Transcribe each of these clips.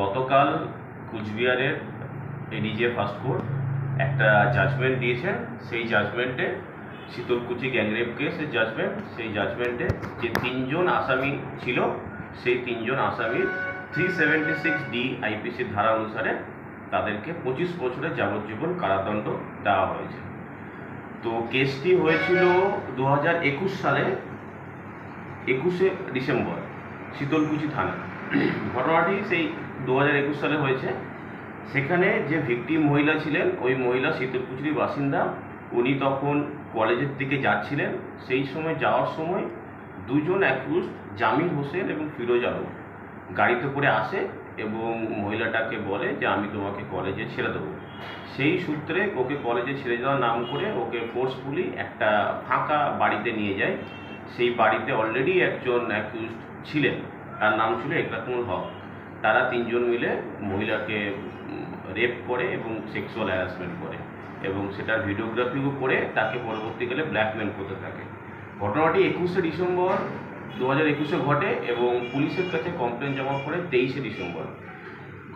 গতকাল কুচবিহারের ADJ fast court একটা জাজমেন্ট দিয়েছেন। সেই জাজমেন্টে শীতলকুচি গ্যাংরেপ কেসের জাজমেন্ট সেই জাজমেন্টে যে তিনজন আসামি ছিল, সেই তিনজন আসামির থ্রি সেভেন্টি সিক্স ডি আইপিসির ধারা অনুসারে তাদেরকে পঁচিশ বছরের যাবজ্জীবন কারাদণ্ড দেওয়া হয়েছে। তো কেসটি হয়েছিল দু হাজার একুশ সালে, একুশে ডিসেম্বর, শীতলকুচি থানা ঘটনাটি সেই দু হাজার একুশ সালে হয়েছে। সেখানে যে ভিকটিম মহিলা ছিলেন, ওই মহিলা শীতলকুচির বাসিন্দা। উনি তখন কলেজের দিকে যাচ্ছিলেন। সেই সময় যাওয়ার সময় দুজন অ্যাকুজ জামিল হোসেন এবং ফিরোজ আলম, গাড়িতে করে আসে এবং মহিলাটাকে বলে যে, আমি তোমাকে কলেজে ছেড়ে দেবো। সেই সূত্রে ওকে কলেজে ছেড়ে যাওয়ার নাম করে ওকে ফোর্সফুলি একটা ফাঁকা বাড়িতে নিয়ে যায়। সেই বাড়িতে অলরেডি একজন অ্যাকিউজ ছিলেন। তার নাম ছিল একরাতুল হক। তারা তিনজন মিলে মহিলাকে রেপ করে এবং সেক্সুয়াল হ্যারাসমেন্ট করে এবং সেটার ভিডিওগ্রাফিও করে তাকে পরবর্তীকালে ব্ল্যাকমেল করতে থাকে। ঘটনাটি একুশে ডিসেম্বর দু হাজার একুশে ঘটে এবং পুলিশের কাছে কমপ্লেন জমা পড়ে তেইশে ডিসেম্বর।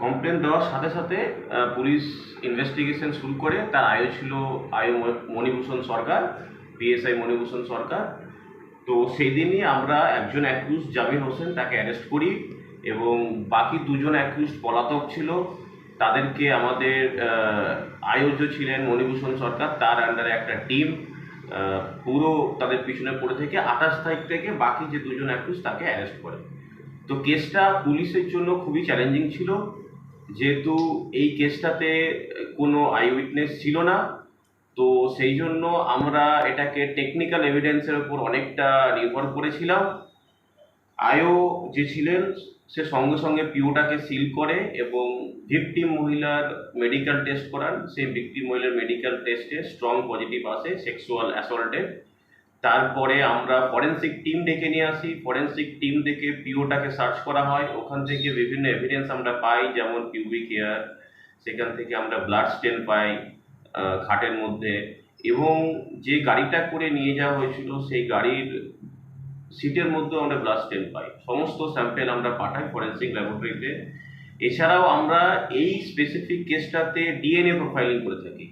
কমপ্লেন দেওয়ার সাথে সাথে পুলিশ ইনভেস্টিগেশন শুরু করে। তার আয়ু ছিল, আয়ু মণিভূষণ সরকার পিএসআই মণিভূষণ সরকার। তো সেই দিনই আমরা একজন অ্যাকিউজ জামির হোসেন, তাকে অ্যারেস্ট করি। এবং বাকি দুজন অ্যাকিউজ পলাতক ছিল। তাদেরকে আমাদের আয়োজ্য ছিলেন মণিভূষণ সরকার। তার আন্ডারে একটা টিম পুরো তাদের পিছনে পড়ে থেকে আঠাশ তারিখ থেকে বাকি যে দুজন অ্যাকিউজ তাকে অ্যারেস্ট করে। তো কেসটা পুলিশের জন্য খুবই চ্যালেঞ্জিং ছিল। যেহেতু এই কেসটাতে কোনো আই উইটনেস ছিল না, তো সেই জন্য আমরা এটাকে টেকনিক্যাল এভিডেন্সের উপর অনেকটা নির্ভর করেছিলাম। আয়ো যে ছিলেন, সে সঙ্গে সঙ্গে পিওটাকে সিল করে এবং ভিকটিম মহিলার মেডিকেল টেস্ট করান। সেই ভিকটিম মহিলার মেডিকেল টেস্টে স্ট্রং পজিটিভ আসে সেক্সুয়াল অ্যাসল্টের তারপরে আমরা ফরেন্সিক টিম ডেকে নিয়ে আসি। ফরেন্সিক টিম ডেকে পিওটাকে সার্চ করা হয়। ওখান থেকে বিভিন্ন এভিডেন্স আমরা পাই, যেমন পিউবিক হেয়ার সেখান থেকে আমরা ব্লাড স্টেন পাই খাটের মধ্যে। এবং যে গাড়িটা করে নিয়ে যাওয়া হয়েছিল, সেই গাড়ির সিটের মধ্যে আমরা ব্লাড স্টেন পাই। সমস্ত স্যাম্পেল আমরা পাঠাই ফরেন্সিক ল্যাবরেটরিতে এছাড়াও আমরা এই স্পেসিফিক কেসটাতে ডিএনএ প্রোফাইলিং করে থাকি।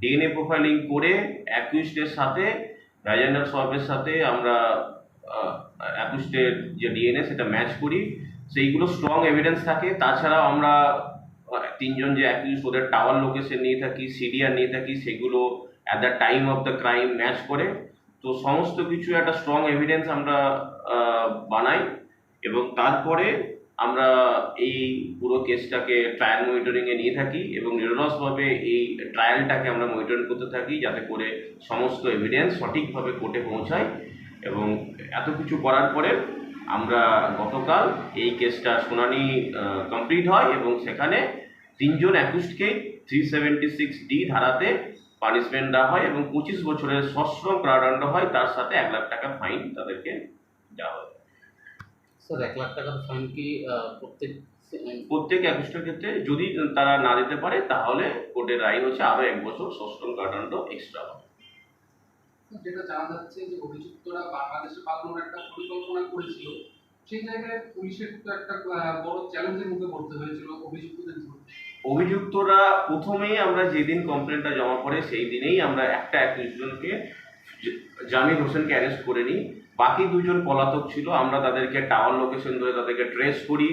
ডিএনএ প্রোফাইলিং করে অ্যাকুইস্টের সাথে ভ্যাজাইনাল সোয়াবের সাথে আমরা অ্যাকুইস্টের যে ডিএনএ সেটা ম্যাচ করি। সেইগুলো স্ট্রং এভিডেন্স থাকে। তাছাড়াও আমরা তিনজন যে অ্যাকিউজ ওদের টাওয়ার লোকেশন নিয়ে থাকি সিডিআর নিয়ে থাকি, সেগুলো at the time of the crime match করে। তো সমস্ত কিছু একটা স্ট্রং এভিডেন্স আমরা বানাই এবং তারপরে আমরা এই পুরো কেসটাকে ট্রায়াল মনিটরিংয়ে নিয়ে থাকি এবং নিরলসভাবে এই ট্রায়ালটাকে আমরা মনিটরিং করতে থাকি যাতে করে সমস্ত এভিডেন্স সঠিকভাবে কোর্টে পৌঁছায় এবং এত কিছু করার পরে আমরা গতকাল এই কেসটা শুনানি কমপ্লিট হয় এবং সেখানে তিনজন অ্যাকুস্টকে থ্রি সেভেন্টি সিক্স ডি ধারাতে পানিশমেন্ট দেওয়া হয় এবং পঁচিশ বছরের সশ্রম কারাদণ্ড হয় তার সাথে এক লাখ টাকা ফাইন তাদেরকে দেওয়া হয়। স্যার এক লাখ টাকার ফাইন কি প্রত্যেক প্রত্যেক অ্যাকুস্টের ক্ষেত্রে যদি তারা না দিতে পারে তাহলে কোর্টের রায় হচ্ছে আরও এক বছর সশ্রম কারাদণ্ড এক্সট্রা হবে। যেটা জানা যাচ্ছে যে অভিযুক্তরা বাংলাদেশে পালানোর একটা পরিকল্পনা করেছিল সেই জায়গায় পুলিশের তো একটা বড় চ্যালেঞ্জের মুখে পড়তে হয়েছিল। অভিযুক্তদের ধরতে অভিযুক্তরা প্রথমেই আমরা যেদিন কমপ্লেনটা জমা পড়ে সেই দিনেই আমরা একটা একজনকে জামির হোসেনকে অ্যারেস্ট করে নিই। বাকি দুজন পলাতক ছিল, আমরা তাদেরকে টাওয়ার লোকেশন ধরে তাদেরকে ট্রেস করি।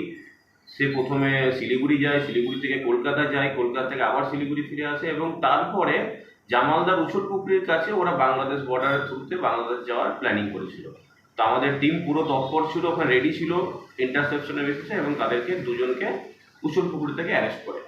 সে প্রথমে শিলিগুড়ি যায়, শিলিগুড়ি থেকে কলকাতা যায়, কলকাতা থেকে আবার শিলিগুড়ি ফিরে আসে এবং তারপরে জামালদার উছল পুকুরের কাছে ওরা বাংলাদেশ বর্ডারের থ্রুতে বাংলাদেশ যাওয়ার প্ল্যানিং করেছিল। তো আমাদের টিম পুরো তৎপর ছিল, ওখানে রেডি ছিল ইন্টারসেপশনের বেসিসে এবং তাদেরকে দুজনকে উছল পুকুর থেকে অ্যারেস্ট করে।